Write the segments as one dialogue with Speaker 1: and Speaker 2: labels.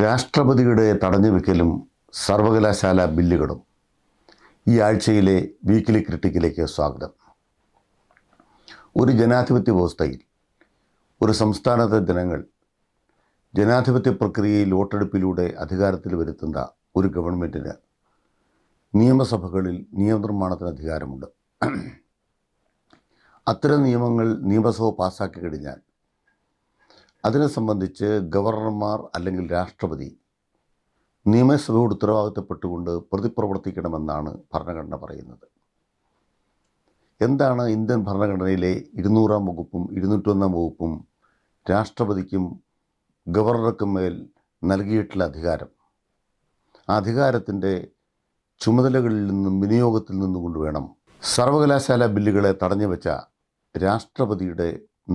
Speaker 1: രാഷ്ട്രപതിയുടെ തടഞ്ഞു വെക്കലും സർവകലാശാല ബില്ലുകളും. ഈ ആഴ്ചയിലെ വീക്കിലി ക്രിട്ടിക്കിലേക്ക് സ്വാഗതം. ഒരു ജനാധിപത്യ വ്യവസ്ഥയിൽ ഒരു സംസ്ഥാനത്തെ ജനങ്ങൾ ജനാധിപത്യ പ്രക്രിയയിൽ വോട്ടെടുപ്പിലൂടെ അധികാരത്തിൽ വരുത്തുന്ന ഒരു ഗവൺമെന്റിന് നിയമസഭകളിൽ നിയമനിർമ്മാണത്തിന് അധികാരമുണ്ട്. അത്തരം നിയമങ്ങൾ നിയമസഭ പാസ്സാക്കി കഴിഞ്ഞാൽ അതിനെ സംബന്ധിച്ച് ഗവർണർമാർ അല്ലെങ്കിൽ രാഷ്ട്രപതി നിയമസഭയോട് ഉത്തരവാദിത്തപ്പെട്ടുകൊണ്ട് പ്രതിപ്രവർത്തിക്കണമെന്നാണ് ഭരണഘടന പറയുന്നത്. എന്താണ് ഇന്ത്യൻ ഭരണഘടനയിലെ ഇരുന്നൂറാം വകുപ്പും ഇരുന്നൂറ്റൊന്നാം വകുപ്പും രാഷ്ട്രപതിക്കും ഗവർണർക്കും മേൽ നൽകിയിട്ടുള്ള അധികാരം? ആ അധികാരത്തിന്റെ ചുമതലകളിൽ നിന്നും വിനിയോഗത്തിൽ നിന്നുകൊണ്ട് വേണം സർവകലാശാല ബില്ലുകളെ തടഞ്ഞു വെച്ച രാഷ്ട്രപതിയുടെ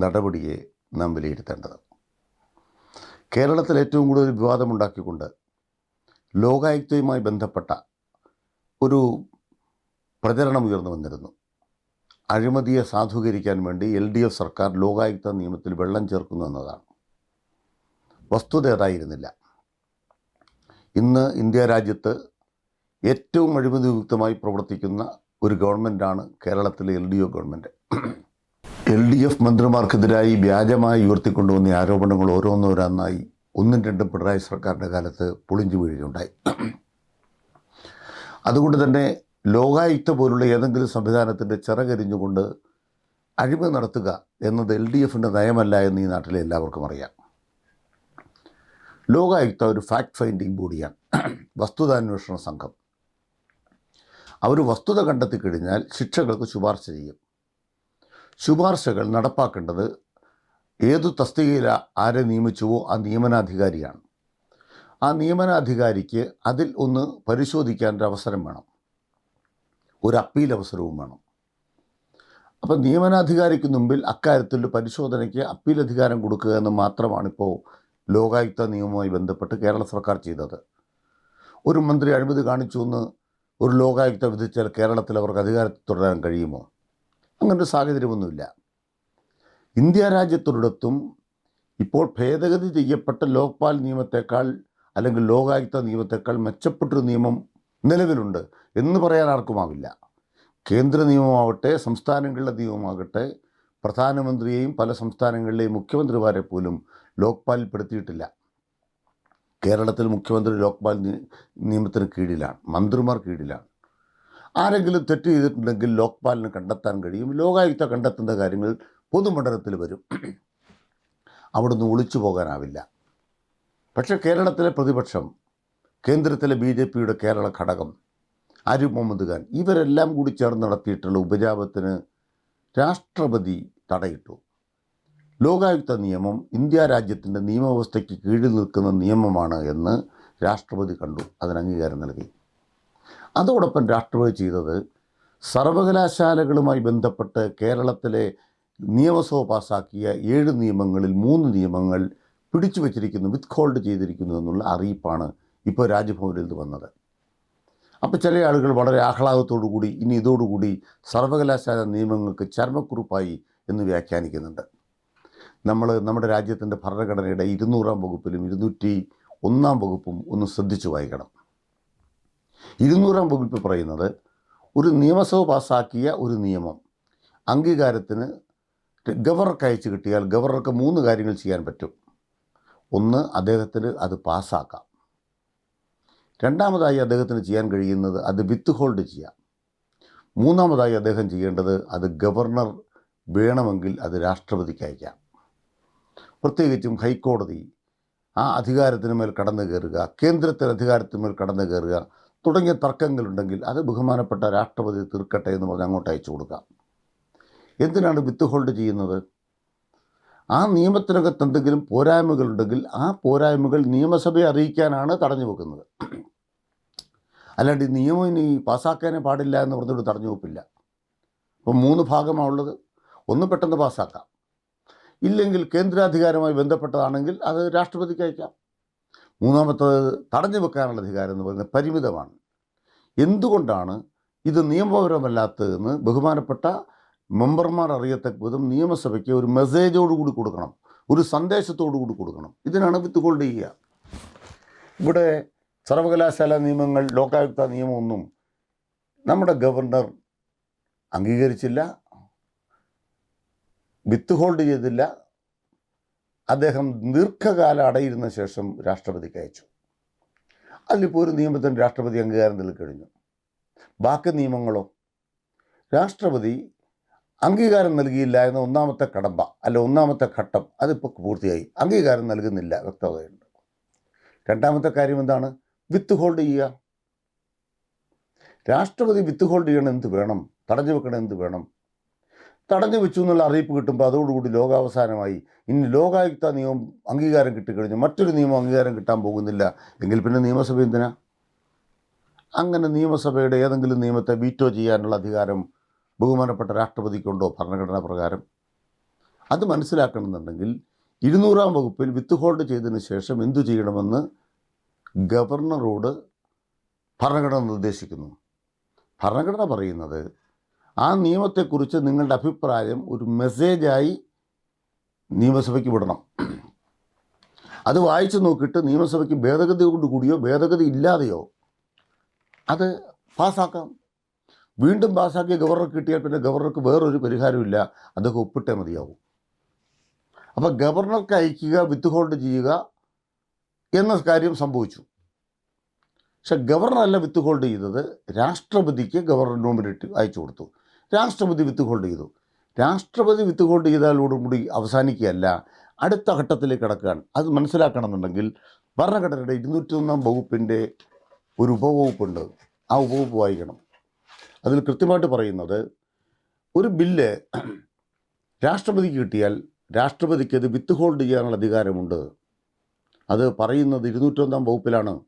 Speaker 1: നടപടിയെ നാം വിലയിരുത്തേണ്ടത്. കേരളത്തിൽ ഏറ്റവും കൂടുതൽ വിവാദമുണ്ടാക്കിക്കൊണ്ട് ലോകായുക്തയുമായി ബന്ധപ്പെട്ട ഒരു പ്രചരണം ഉയർന്നു വന്നിരുന്നു. അഴിമതിയെ സാധൂകരിക്കാൻ വേണ്ടി എൽ ഡി എഫ് സർക്കാർ ലോകായുക്ത നിയമത്തിൽ വെള്ളം ചേർക്കുന്നു എന്നതാണ്. വസ്തുത അതായിരുന്നില്ല. ഇന്ന് ഇന്ത്യ രാജ്യത്ത് ഏറ്റവും അഴിമതിയുക്തമായി പ്രവർത്തിക്കുന്ന ഒരു ഗവൺമെന്റാണ് കേരളത്തിലെ L D F government L D F മന്ത്രിമാർക്കെതിരായി വ്യാജമായി ഉയർത്തിക്കൊണ്ടുവന്ന ആരോപണങ്ങൾ ഓരോന്നോരോന്നായി ഒന്നും രണ്ടും പിണറായി സർക്കാരിന്റെ കാലത്ത് പൊളിഞ്ഞു വീഴുകയുണ്ടായി. അതുകൊണ്ട് തന്നെ ലോകായുക്ത പോലുള്ള ഏതെങ്കിലും സംവിധാനത്തിന്റെ ചിറകരിഞ്ഞുകൊണ്ട് അഴിമതി നടത്തുക എന്നത് എൽ ഡി എഫിന്റെ നയമല്ല എന്ന് ഈ നാട്ടിലെ എല്ലാവർക്കും അറിയാം. ലോകായുക്ത ഒരു ഫാക്ട് ഫൈൻഡിങ് ബോഡിയാണ് വസ്തുതാന്വേഷണ സംഘം. അവർ വസ്തുത കണ്ടെത്തി കഴിഞ്ഞാൽ ശിക്ഷകൾക്ക് ശുപാർശ ചെയ്യും. ശുപാർശകൾ നടപ്പാക്കേണ്ടത് ഏതു തസ്തികയിൽ ആരെ നിയമിച്ചുവോ ആ നിയമനാധികാരിയാണ്. ആ നിയമനാധികാരിക്ക് അതിൽ ഒന്ന് പരിശോധിക്കാൻ ഒരു അവസരം വേണം. ഒരു അപ്പീൽ അവസരവും വേണം. അപ്പം നിയമനാധികാരിക്ക് മുമ്പിൽ അക്കാര്യത്തിൽ പരിശോധനയ്ക്ക് അപ്പീൽ അധികാരം കൊടുക്കുക എന്ന് മാത്രമാണിപ്പോൾ ലോകായുക്ത നിയമവുമായി ബന്ധപ്പെട്ട് കേരള സർക്കാർ ചെയ്തത്. ഒരു മന്ത്രി അഴിമതി കാണിച്ചു എന്ന് ഒരു ലോകായുക്ത വിധിച്ചാൽ കേരളത്തിൽ അവർക്ക് അധികാരത്തിൽ തുടരാൻ കഴിയുമോ? അങ്ങനൊരു സാഹചര്യമൊന്നുമില്ല. ഇന്ത്യ രാജ്യത്തൊരിടത്തും ഇപ്പോൾ ഭേദഗതി ചെയ്യപ്പെട്ട ലോക്പാൽ നിയമത്തെക്കാൾ അല്ലെങ്കിൽ ലോകായുക്ത നിയമത്തെക്കാൾ മെച്ചപ്പെട്ടൊരു നിയമം നിലവിലുണ്ട് എന്ന് പറയാൻ ആർക്കുമാവില്ല. കേന്ദ്ര നിയമമാവട്ടെ സംസ്ഥാനങ്ങളിലെ നിയമമാകട്ടെ പ്രധാനമന്ത്രിയെയും പല സംസ്ഥാനങ്ങളിലെയും മുഖ്യമന്ത്രിമാരെ പോലും ലോക്പാലിൽ പെടുത്തിയിട്ടില്ല. കേരളത്തിൽ മുഖ്യമന്ത്രി ലോക്പാൽ നിയമത്തിന് കീഴിലാണ് മന്ത്രിമാർ കീഴിലാണ്. ആരെങ്കിലും തെറ്റ് ചെയ്തിട്ടുണ്ടെങ്കിൽ ലോക്പാലിന് കണ്ടെത്താൻ കഴിയും. ലോകായുക്ത കണ്ടെത്തുന്ന കാര്യങ്ങൾ പൊതുമണ്ഡലത്തിൽ വരും. അവിടുന്ന് ഒളിച്ചു പോകാനാവില്ല. പക്ഷേ കേരളത്തിലെ പ്രതിപക്ഷം കേന്ദ്രത്തിലെ ബി ജെ പിയുടെ കേരള ഘടകം ആരിഫ് മുഹമ്മദ് ഖാൻ ഇവരെല്ലാം കൂടി ചേർന്ന് നടത്തിയിട്ടുള്ള ഉപജാപത്തിന് രാഷ്ട്രപതി തടയിട്ടു. ലോകായുക്ത നിയമം ഇന്ത്യ രാജ്യത്തിന്റെ നിയമവ്യവസ്ഥയ്ക്ക് കീഴിൽ നിൽക്കുന്ന നിയമമാണ് എന്ന് രാഷ്ട്രപതി കണ്ടു. അതിന് അംഗീകാരം നൽകി. അതോടൊപ്പം രാഷ്ട്രപതി ചെയ്തത് സർവകലാശാലകളുമായി ബന്ധപ്പെട്ട് കേരളത്തിലെ നിയമസഭ പാസാക്കിയ ഏഴ് നിയമങ്ങളിൽ മൂന്ന് നിയമങ്ങൾ പിടിച്ചു വച്ചിരിക്കുന്നു വിത്ത് ഹോൾഡ് ചെയ്തിരിക്കുന്നു എന്നുള്ള അറിയിപ്പാണ് ഇപ്പോൾ രാജ്ഭവനിൽ നിന്ന് വന്നത്. അപ്പോൾ ചില ആളുകൾ വളരെ ആഹ്ലാദത്തോടു കൂടി ഇനി ഇതോടുകൂടി സർവകലാശാല നിയമങ്ങൾക്ക് ചർമ്മക്കുറിപ്പായി എന്ന് വ്യാഖ്യാനിക്കുന്നുണ്ട്. നമ്മൾ നമ്മുടെ രാജ്യത്തിന്റെ ഭരണഘടനയുടെ ഇരുന്നൂറാം വകുപ്പിലും ഇരുന്നൂറ്റി ഒന്നാം വകുപ്പും ഒന്ന് ശ്രദ്ധിച്ചു വായിക്കണം. ഇരുന്നൂറാം വകുപ്പ് പറയുന്നത് ഒരു നിയമസഭ പാസ്സാക്കിയ ഒരു നിയമം. അംഗീകാരത്തിന് ഗവർണർക്ക് അയച്ചു കിട്ടിയാൽ ഗവർണർക്ക് മൂന്ന് കാര്യങ്ങൾ ചെയ്യാൻ പറ്റും. ഒന്ന് അദ്ദേഹത്തിന് അത് പാസ്സാക്കാം. രണ്ടാമതായി അദ്ദേഹത്തിന് ചെയ്യാൻ കഴിയുന്നത് അത് വിത്ത് ഹോൾഡ് ചെയ്യാം. മൂന്നാമതായി അദ്ദേഹം ചെയ്യേണ്ടത് അത് ഗവർണർ വേണമെങ്കിൽ അത് രാഷ്ട്രപതിക്ക് അയക്കാം. പ്രത്യേകിച്ചും ഹൈക്കോടതി ആ അധികാരത്തിന് മേൽ കടന്നു കയറുക കേന്ദ്രത്തിന് അധികാരത്തിന് മേൽ കടന്നു കയറുക തുടങ്ങിയ തർക്കങ്ങളുണ്ടെങ്കിൽ അത് ബഹുമാനപ്പെട്ട രാഷ്ട്രപതി തീർക്കട്ടെ എന്ന് പറഞ്ഞ് അങ്ങോട്ട് അയച്ചു കൊടുക്കാം. എന്തിനാണ് വിത്ത് ഹോൾഡ് ചെയ്യുന്നത്? ആ നിയമത്തിനകത്ത് എന്തെങ്കിലും പോരായ്മകളുണ്ടെങ്കിൽ ആ പോരായ്മകൾ നിയമസഭയെ അറിയിക്കാനാണ് തടഞ്ഞു വെക്കുന്നത്. അല്ലാണ്ട് ഈ നിയമം ഇനി പാസ്സാക്കാനേ പാടില്ല എന്ന് പറഞ്ഞുകൊണ്ട് തടഞ്ഞു വെപ്പില്ല. അപ്പം മൂന്ന് ഭാഗമാണ് ഉള്ളത്. ഒന്ന് പെട്ടെന്ന് പാസ്സാക്കാം. ഇല്ലെങ്കിൽ കേന്ദ്രാധികാരമായി ബന്ധപ്പെട്ടതാണെങ്കിൽ അത് രാഷ്ട്രപതിക്ക് അയക്കാം. മൂന്നാമത്തത് തടഞ്ഞു വെക്കാനുള്ള അധികാരം എന്ന് പറയുന്നത് പരിമിതമാണ്. എന്തുകൊണ്ടാണ് ഇത് നിയമപരമല്ലാത്തതെന്ന് ബഹുമാനപ്പെട്ട മെമ്പർമാർ അറിയത്തക്ക വിധം നിയമസഭയ്ക്ക് ഒരു മെസ്സേജോട് കൂടി കൊടുക്കണം ഒരു സന്ദേശത്തോടു കൂടി കൊടുക്കണം. ഇതിനാണ് വിത്ത് ഹോൾഡ് ചെയ്യുക. ഇവിടെ സർവകലാശാല നിയമങ്ങൾ ലോകായുക്ത നിയമമൊന്നും നമ്മുടെ ഗവർണർ അംഗീകരിച്ചില്ല വിത്ത് ഹോൾഡ് ചെയ്തില്ല. അദ്ദേഹം ദീർഘകാലം അടയിരുന്ന ശേഷം രാഷ്ട്രപതിക്ക് അയച്ചു അതിലിപ്പോൾ ഒരു നിയമത്തിന് രാഷ്ട്രപതി അംഗീകാരം നൽകിക്കഴിഞ്ഞു ബാക്കി നിയമങ്ങളോ? രാഷ്ട്രപതി അംഗീകാരം നൽകിയില്ല എന്ന ഒന്നാമത്തെ കടമ്പ അല്ല ഒന്നാമത്തെ ഘട്ടം അതിപ്പോൾ പൂർത്തിയായി. അംഗീകാരം നൽകുന്നില്ല വ്യക്തതയുണ്ട്. രണ്ടാമത്തെ കാര്യം എന്താണ്? വിത്ത് ഹോൾഡ് ചെയ്യുക. രാഷ്ട്രപതി വിത്ത് ഹോൾഡ് ചെയ്യണം എന്ത് വേണം? തടഞ്ഞു വെക്കണം എന്ത് വേണം? തടഞ്ഞു വെച്ചു എന്നുള്ള അറിയിപ്പ് കിട്ടുമ്പോൾ അതോടുകൂടി ലോകാവസാനമായി. ഇനി ലോകായുക്ത നിയമം അംഗീകാരം കിട്ടിക്കഴിഞ്ഞു മറ്റൊരു നിയമം അംഗീകാരം കിട്ടാൻ പോകുന്നില്ല. എങ്കിൽ പിന്നെ നിയമസഭ എന്തിനാ? അങ്ങനെ നിയമസഭയുടെ ഏതെങ്കിലും നിയമത്തെ വീറ്റോ ചെയ്യാനുള്ള അധികാരം ബഹുമാനപ്പെട്ട രാഷ്ട്രപതിക്കുണ്ടോ ഭരണഘടനാ പ്രകാരം? അത് മനസ്സിലാക്കണമെന്നുണ്ടെങ്കിൽ ഇരുന്നൂറാം വകുപ്പിൽ വിത്ത് ഹോൾഡ് ചെയ്തതിന് ശേഷം എന്തു ചെയ്യണമെന്ന് ഗവർണറോട് ഭരണഘടന നിർദ്ദേശിക്കുന്നു. ഭരണഘടന പറയുന്നത് ആ നിയമത്തെക്കുറിച്ച് നിങ്ങളുടെ അഭിപ്രായം ഒരു മെസ്സേജായി നിയമസഭയ്ക്ക് വിടണം. അത് വായിച്ചു നോക്കിയിട്ട് നിയമസഭയ്ക്ക് ഭേദഗതി കൊണ്ട് കൂടിയോ ഭേദഗതി ഇല്ലാതെയോ അത് പാസ്സാക്കാം വീണ്ടും പാസ്സാക്കിയ ഗവർണർ കിട്ടിയാൽ പിന്നെ ഗവർണർക്ക് വേറൊരു പരിഹാരമില്ല. അതൊക്കെ ഒപ്പിട്ടേ മതിയാവും. അപ്പോൾ ഗവർണർക്ക് അയക്കുക വിത്ത് ഹോൾഡ് ചെയ്യുക എന്ന കാര്യം സംഭവിച്ചു. പക്ഷെ ഗവർണറല്ല വിത്ത് ഹോൾഡ് ചെയ്തത്. രാഷ്ട്രപതിക്ക് ഗവർണർ നോമിനേറ്റ് അയച്ചു കൊടുത്തു. രാഷ്ട്രപതി വിത്ത് ഹോൾഡ് ചെയ്തു. രാഷ്ട്രപതി വിത്ത് ഹോൾഡ് ചെയ്താലോടുകൂടി അവസാനിക്കുകയല്ല അടുത്ത ഘട്ടത്തിലേക്ക് കടക്കുകയാണ്. അത് മനസ്സിലാക്കണമെന്നുണ്ടെങ്കിൽ ഭരണഘടനയുടെ ഇരുന്നൂറ്റൊന്നാം വകുപ്പിന്റെ ഒരു ഉപവകുപ്പുണ്ട്. ആ ഉപവകുപ്പ് വായിക്കണം. അതിൽ കൃത്യമായിട്ട് പറയുന്നത് ഒരു ബില്ല് രാഷ്ട്രപതിക്ക് കിട്ടിയാൽ രാഷ്ട്രപതിക്ക് അത് വിത്ത് ഹോൾഡ് ചെയ്യാനുള്ള അധികാരമുണ്ട്. അത് പറയുന്നത് ഇരുന്നൂറ്റൊന്നാം വകുപ്പിലാണ്.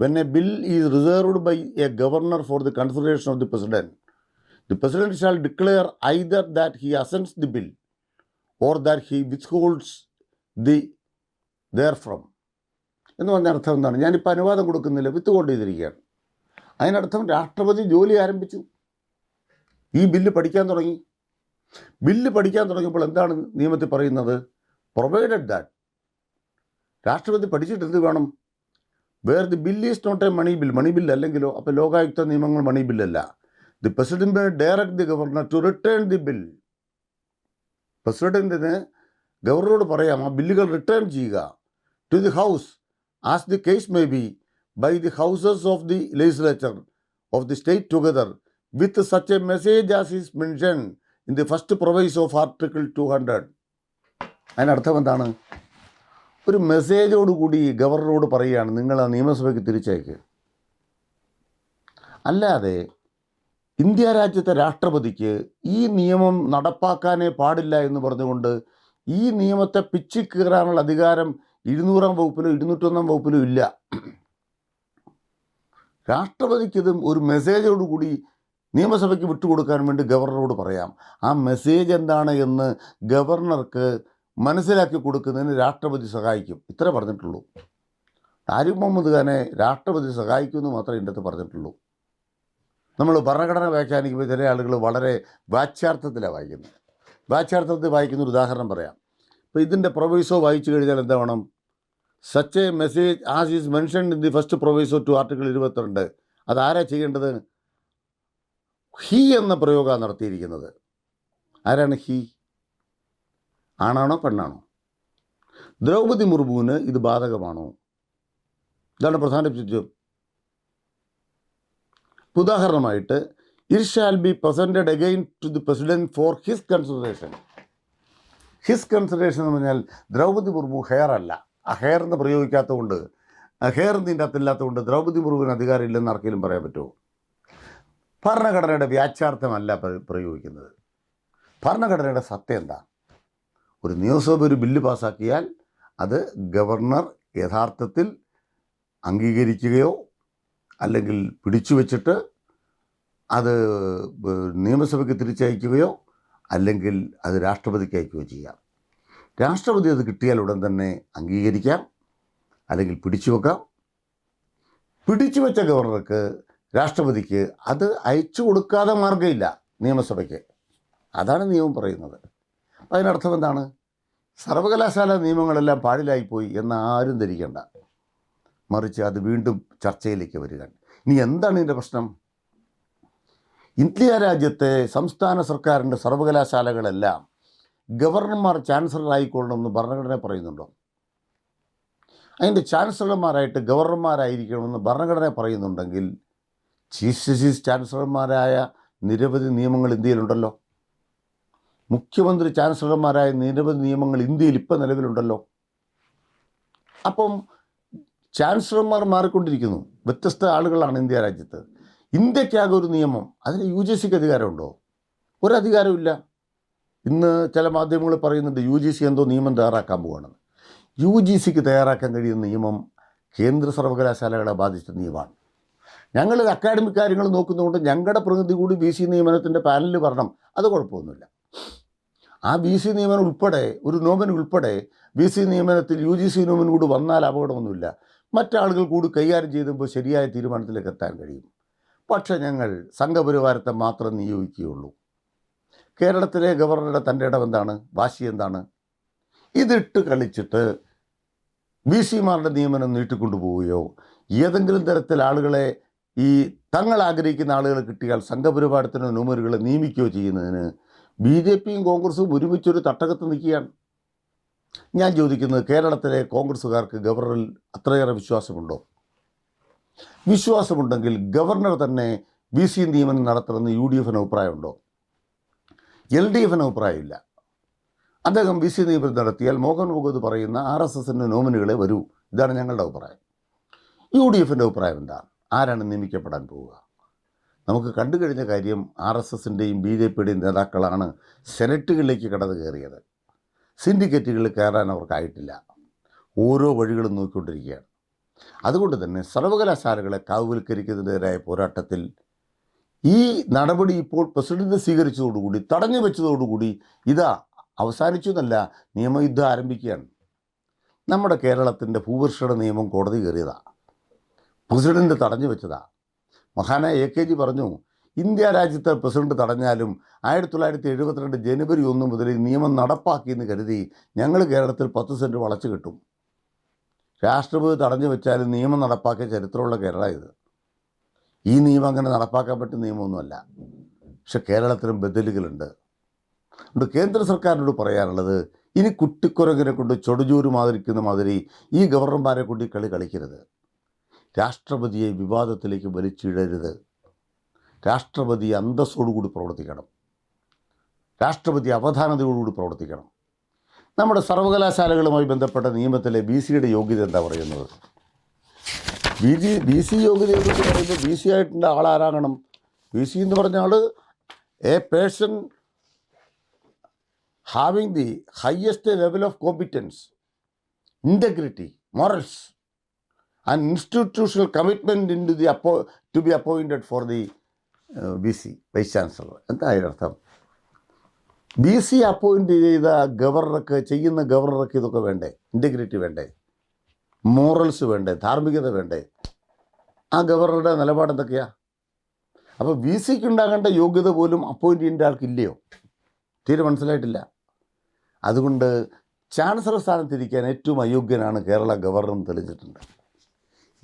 Speaker 1: When a bill is reserved by a governor for the consideration of the president the President shall declare either that he assents the bill or that he withholds the therefrom. എന്ന് പറഞ്ഞ അർത്ഥം എന്താണ്? ഞാനിപ്പോൾ അനുവാദം കൊടുക്കുന്നില്ല വിത്ത് ഹോൾഡ് ചെയ്തിരിക്കുകയാണ്. അതിനർത്ഥം രാഷ്ട്രപതി ജോലി ആരംഭിച്ചു. ഈ ബില്ല് പഠിക്കാൻ തുടങ്ങി. ബില്ല് പഠിക്കാൻ തുടങ്ങിയപ്പോൾ എന്താണ് നിയമത്തിൽ പറയുന്നത്? പ്രൊവൈഡഡ് ദാറ്റ് രാഷ്ട്രപതി പഠിച്ചിട്ട് എന്ത് വേണം? Where the bill is not a money bill money bill അല്ലെങ്കിലോ അപ്പോൾ ലോകായുക്ത നിയമങ്ങൾ money ബില്ലല്ല the president may direct the governor to return the bill പ്രസിഡന്റിന് ഗവർണറോട് പറയാം ആ ബില്ലുകൾ റിട്ടേൺ ചെയ്യുക. To the house as the case may be by the houses of the legislature of the state together with such a message as is mention in the first proviso of article two hundred അതിനർത്ഥം എന്താണ്? ഒരു മെസ്സേജോടുകൂടി ഗവർണറോട് പറയുകയാണ് നിങ്ങൾ ആ നിയമസഭയ്ക്ക് തിരിച്ചയക്കുക അല്ലാതെ India രാജ്യത്തെ രാഷ്ട്രപതിക്ക് ഈ നിയമം നടപ്പാക്കാനേ പാടില്ല എന്ന് പറഞ്ഞുകൊണ്ട് ഈ നിയമത്തെ പിച്ചിക്കീറാനുള്ള അധികാരം ഇരുന്നൂറാം വകുപ്പിലോ ഇരുന്നൂറ്റൊന്നാം വകുപ്പിലോ ഇല്ല. രാഷ്ട്രപതിക്കിതും ഒരു മെസ്സേജോടുകൂടി നിയമസഭയ്ക്ക് വിട്ടുകൊടുക്കാൻ വേണ്ടി ഗവർണറോട് പറയാം. ആ മെസ്സേജ് എന്താണ് എന്ന് ഗവർണർക്ക് മനസ്സിലാക്കി കൊടുക്കുന്നതിന് രാഷ്ട്രപതി സഹായിക്കും. ഇത്ര പറഞ്ഞിട്ടുള്ളൂ. ആരിഫ് മുഹമ്മദ് ഖാനെ രാഷ്ട്രപതി സഹായിക്കുമെന്ന് മാത്രമേ ഇതിന്റെ പറഞ്ഞിട്ടുള്ളൂ. നമ്മൾ ഭരണഘടന വ്യാഖ്യാനിക്കുമ്പോൾ ചില ആളുകൾ വളരെ വാച്യാർത്ഥത്തിലാണ് വായിക്കുന്നത്. വാച്യാർത്ഥത്തിൽ വായിക്കുന്ന ഒരു ഉദാഹരണം പറയാം. ഇപ്പോൾ ഇതിന്റെ പ്രൊവൈസോ വായിച്ചു കഴിഞ്ഞാൽ എന്താ വേണം? Such a message as is mention in the first proviso to article ഇരുപത്തിരണ്ട്. അതാരാ ചെയ്യേണ്ടത്? ഹി എന്ന പ്രയോഗമാണ് നടത്തിയിരിക്കുന്നത്. ആരാണ് ഹി? ആണാണോ പെണ്ണാണോ? ദ്രൗപദി മുർമുവിന് ഇത് ബാധകമാണോ? ഇതാണ് പ്രധാന ചോദ്യം. ഉദാഹരണമായിട്ട് it shall be presented again to the president for his consideration his consideration എന്ന് പറഞ്ഞാൽ ദ്രൗപദി മുർമു ഹെയർ അല്ല. ആ ഹെയർ എന്ന് പ്രയോഗിക്കാത്തതുകൊണ്ട് കൊണ്ട് ഹെയർ ഇതിന്റെ അകത്തില്ലാത്തതുകൊണ്ട് ദ്രൗപദി മുർമുവിന് അധികാരം ഇല്ലെന്ന് ആർക്കെങ്കിലും പറയാൻ പറ്റുമോ? ഭരണഘടനയുടെ വ്യാച്ചാർത്ഥമല്ല പ്ര- പ്രയോഗിക്കുന്നത്. ഭരണഘടനയുടെ സത്യം എന്താ? ഒരു നിയമസഭ ഒരു ബില്ല് പാസ്സാക്കിയാൽ അത് ഗവർണർ യഥാർത്ഥത്തിൽ അംഗീകരിക്കുകയോ അല്ലെങ്കിൽ പിടിച്ചു വച്ചിട്ട് അത് നിയമസഭയ്ക്ക് തിരിച്ചയക്കുകയോ അല്ലെങ്കിൽ അത് രാഷ്ട്രപതിക്ക് അയക്കുകയോ ചെയ്യാം. രാഷ്ട്രപതി അത് കിട്ടിയാൽ ഉടൻ തന്നെ അംഗീകരിക്കാം അല്ലെങ്കിൽ പിടിച്ചു വെക്കാം. പിടിച്ചു വെച്ച ഗവർണർക്ക് രാഷ്ട്രപതിക്ക് അത് അയച്ചു കൊടുക്കാതെ മാർഗമില്ല നിയമസഭയ്ക്ക്. അതാണ് നിയമം പറയുന്നത്. അതിനർത്ഥം എന്താണ്? സർവകലാശാല നിയമങ്ങളെല്ലാം പാടിലായിപ്പോയി എന്ന് ആരും ധരിക്കേണ്ട. മറിച്ച് അത് വീണ്ടും ചർച്ചയിലേക്ക് വരികയാണ്. ഇനി എന്താണ് ഇതിന്റെ പ്രശ്നം? ഇന്ത്യ രാജ്യത്തെ സംസ്ഥാന സർക്കാരിന്റെ സർവകലാശാലകളെല്ലാം ഗവർണർമാർ ചാൻസലർ ആയിക്കൊള്ളണമെന്ന് ഭരണഘടന പറയുന്നുണ്ടോ? അതിന്റെ ചാൻസലർമാരായിട്ട് ഗവർണർമാരായിരിക്കണമെന്ന് ഭരണഘടന പറയുന്നുണ്ടെങ്കിൽ ചീഫ് ജസ്റ്റിസ് ചാൻസലർമാരായ നിരവധി നിയമങ്ങൾ ഇന്ത്യയിലുണ്ടല്ലോ. മുഖ്യമന്ത്രി ചാൻസലർമാരായ നിരവധി നിയമങ്ങൾ ഇന്ത്യയിൽ ഇപ്പം നിലവിലുണ്ടല്ലോ. അപ്പം ചാൻസലർമാർ മാറിക്കൊണ്ടിരിക്കുന്നു. വ്യത്യസ്ത ആളുകളാണ് ഇന്ത്യ രാജ്യത്ത്. ഇന്ത്യക്കാകെ ഒരു നിയമം. അതിന് യു ജി സിക്ക് അധികാരമുണ്ടോ? ഒരധികാരമില്ല ഇന്ന് ചില മാധ്യമങ്ങൾ പറയുന്നുണ്ട് യു ജി സി എന്തോ നിയമം തയ്യാറാക്കാൻ പോവുകയാണെന്ന് യു ജി സിക്ക് തയ്യാറാക്കാൻ കഴിയുന്ന നിയമം കേന്ദ്ര സർവകലാശാലകളെ ബാധിച്ച നിയമമാണ്. ഞങ്ങൾ അക്കാഡമിക് കാര്യങ്ങൾ നോക്കുന്നതുകൊണ്ട് ഞങ്ങളുടെ പ്രതിനിധി കൂടി ബി സി നിയമനത്തിന്റെ പാനലിൽ വരണം. അത് കുഴപ്പമൊന്നുമില്ല. ആ ബി സി നിയമനം ഉൾപ്പെടെ ഒരു നോമൻ ഉൾപ്പെടെ ബി സി നിയമനത്തിൽ യു ജി സി നോമൻ കൂടി വന്നാൽ അപകടമൊന്നുമില്ല. മറ്റാളുകൾ കൂടി കൈകാര്യം ചെയ്യുമ്പോൾ ശരിയായ തീരുമാനത്തിലേക്ക് എത്താൻ കഴിയും. പക്ഷേ ഞങ്ങൾ സംഘപരിവാരത്തെ മാത്രം നിയോഗിക്കുകയുള്ളൂ. കേരളത്തിലെ ഗവർണറുടെ തന്റെ ഇടം എന്താണ്? വാശി എന്താണ്? ഇതിട്ട് കളിച്ചിട്ട് ബി സിമാരുടെ നിയമനം നീട്ടിക്കൊണ്ടുപോവുകയോ ഏതെങ്കിലും തരത്തിൽ ആളുകളെ ഈ തങ്ങൾ ആഗ്രഹിക്കുന്ന ആളുകളെ കിട്ടിയാൽ സംഘപരിവാരത്തിനോ നുമരുകളെ നിയമിക്കുകയോ ചെയ്യുന്നതിന് ബി ജെ പിയും കോൺഗ്രസും ഒരുമിച്ചൊരു തട്ടകത്ത് നിൽക്കുകയാണ്. ഞാൻ ചോദിക്കുന്നത് കേരളത്തിലെ കോൺഗ്രസ്സുകാർക്ക് ഗവർണറിൽ അത്രയേറെ വിശ്വാസമുണ്ടോ? വിശ്വാസമുണ്ടെങ്കിൽ ഗവർണർ തന്നെ ബി സി നിയമനം നടത്തണമെന്ന് യു ഡി എഫിന് അഭിപ്രായമുണ്ടോ? എൽ ഡി എഫിന് അഭിപ്രായമില്ല. അദ്ദേഹം ബി സി നിയമനം നടത്തിയാൽ മോഹൻ ഭഗവത് പറയുന്ന ആർ എസ് എസിന്റെ നോമിനികളെ വരൂ. ഇതാണ് ഞങ്ങളുടെ അഭിപ്രായം. യു ഡി എഫിന്റെ അഭിപ്രായം എന്താണ് ആരാണ് നിയമിക്കപ്പെടാൻ പോവുക? നമുക്ക് കണ്ടു കഴിഞ്ഞ കാര്യം ആർ എസ് എസിന്റെയും ബി ജെ പിയുടെയും നേതാക്കളാണ് സെനറ്റുകളിലേക്ക് കടന്നു കയറിയത്. സിൻഡിക്കേറ്റുകളിൽ കയറാൻ അവർക്കായിട്ടില്ല. ഓരോ വഴികളും നോക്കിക്കൊണ്ടിരിക്കുകയാണ്. അതുകൊണ്ട് തന്നെ സർവകലാശാലകളെ കാവൽക്കരിക്കുന്നതിനെതിരായ പോരാട്ടത്തിൽ ഈ നടപടി ഇപ്പോൾ പ്രസിഡന്റ് സ്വീകരിച്ചതോടുകൂടി തടഞ്ഞു വെച്ചതോടുകൂടി ഇതാ അവസാനിച്ചു എന്നല്ല നിയമയുദ്ധം ആരംഭിക്കുകയാണ്. നമ്മുടെ കേരളത്തിന്റെ ഭൂപരിഷ്കരണ നിയമം കോടതി കയറിയതാണ് പ്രസിഡന്റ് തടഞ്ഞു വെച്ചതാണ് മഹാനായ എ കെ ജി പറഞ്ഞു ഇന്ത്യ രാജ്യത്തെ പ്രസിഡന്റ് തടഞ്ഞാലും ആയിരത്തി തൊള്ളായിരത്തി എഴുപത്തിരണ്ട് ജനുവരി ഒന്ന് മുതൽ നിയമം നടപ്പാക്കിയെന്ന് കരുതി ഞങ്ങൾ കേരളത്തിൽ പത്ത് സെന്റ് വളച്ചു കിട്ടും. രാഷ്ട്രപതി തടഞ്ഞു വെച്ചാലും നിയമം നടപ്പാക്കിയ ചരിത്രമുള്ള കേരള ഇത്. ഈ നിയമം അങ്ങനെ നടപ്പാക്കാൻ പറ്റുന്ന നിയമമൊന്നുമല്ല. പക്ഷെ കേരളത്തിലും ബദലുകളുണ്ട്. അതുകൊണ്ട് കേന്ദ്ര സർക്കാരിനോട് പറയാനുള്ളത് ഇനി കുട്ടിക്കുരങ്ങിനെ കൊണ്ട് ചൊടുചൂര് മാതിരിക്കുന്ന മാതിരി ഈ ഗവർണർമാരെ കൊണ്ട് ഈ കളി കളിക്കരുത്. രാഷ്ട്രപതിയെ വിവാദത്തിലേക്ക് വലിച്ചിടരുത്. രാഷ്ട്രപതി അന്തസ്സോടുകൂടി പ്രവർത്തിക്കണം. രാഷ്ട്രപതി അവധാനതയോടുകൂടി പ്രവർത്തിക്കണം. നമ്മുടെ സർവകലാശാലകളുമായി ബന്ധപ്പെട്ട നിയമത്തിലെ ബി സിയുടെ യോഗ്യത എന്താ പറയുന്നത്? ബി ജി ബി സി യോഗ്യതയെക്കുറിച്ച് പറയുമ്പോൾ ബി സി ആയിട്ടുള്ള ആളാരാകണം? ബി സി എന്ന് പറഞ്ഞ ആൾ a person having the highest level of competence integrity morals and institutional commitment in to the അപ്പോ to be appointed for the B C vice chancellor. എന്താ അതിനർത്ഥം B C appoint ചെയ്ത ഗവർണർക്ക് ചെയ്യുന്ന ഗവർണർക്ക് ഇതൊക്കെ വേണ്ടേ? ഇന്റഗ്രിറ്റി വേണ്ടേ? മോറൽസ് വേണ്ടേ? ധാർമ്മികത വേണ്ടേ? ആ ഗവർണറുടെ നിലപാട് എന്തൊക്കെയാണ് അപ്പോൾ ബി സിക്ക് ഉണ്ടാകേണ്ട യോഗ്യത പോലും അപ്പോയിന്റ് ചെയ്യേണ്ട ആൾക്കില്ലയോ? തീരെ മനസ്സിലായിട്ടില്ല. അതുകൊണ്ട് ചാൻസലർ സ്ഥാനത്തിരിക്കാൻ ഏറ്റവും അയോഗ്യനാണ് കേരള ഗവർണർ തെളിഞ്ഞിട്ടുണ്ട്.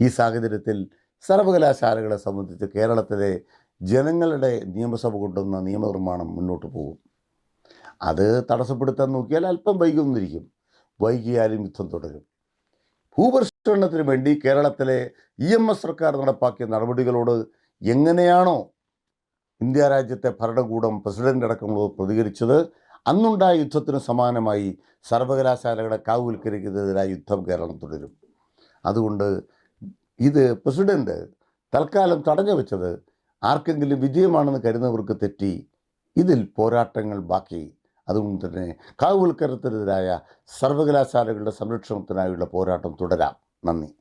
Speaker 1: ഈ സാഹചര്യത്തിൽ സർവകലാശാലകളെ സംബന്ധിച്ച് കേരളത്തിലെ ജനങ്ങളുടെ നിയമസഭ കൊണ്ടുവന്ന നിയമനിർമ്മാണം മുന്നോട്ട് പോകും. അത് തടസ്സപ്പെടുത്താൻ നോക്കിയാൽ അല്പം വൈകുന്നിരിക്കും വൈകിയാലും യുദ്ധം തുടരും. ഭൂപരിഷ്കരണത്തിന് വേണ്ടി കേരളത്തിലെ ഇ എം എസ് സർക്കാർ നടപ്പാക്കിയ നടപടികളോട് എങ്ങനെയാണോ ഇന്ത്യ രാജ്യത്തെ ഭരണകൂടം പ്രസിഡന്റ് അടക്കമുള്ളവർ പ്രതികരിച്ചത് അന്നുണ്ടായ യുദ്ധത്തിന് സമാനമായി സർവകലാശാലകളെ കാവുവൽക്കരിക്കുന്നതിനായി യുദ്ധം കേരളം തുടരും. അതുകൊണ്ട് ഇത് പ്രസിഡന്റ് തൽക്കാലം തടഞ്ഞു വെച്ചത് ആർക്കെങ്കിലും വിജയമാണെന്ന് കരുതുന്നവർക്ക് തെറ്റി. ഇതിൽ പോരാട്ടങ്ങൾ ബാക്കി. അതുകൊണ്ട് തന്നെ കാവൽക്കരത്തിനെതിരായ സർവകലാശാലകളുടെ സംരക്ഷണത്തിനായുള്ള പോരാട്ടം തുടരാം. നന്ദി.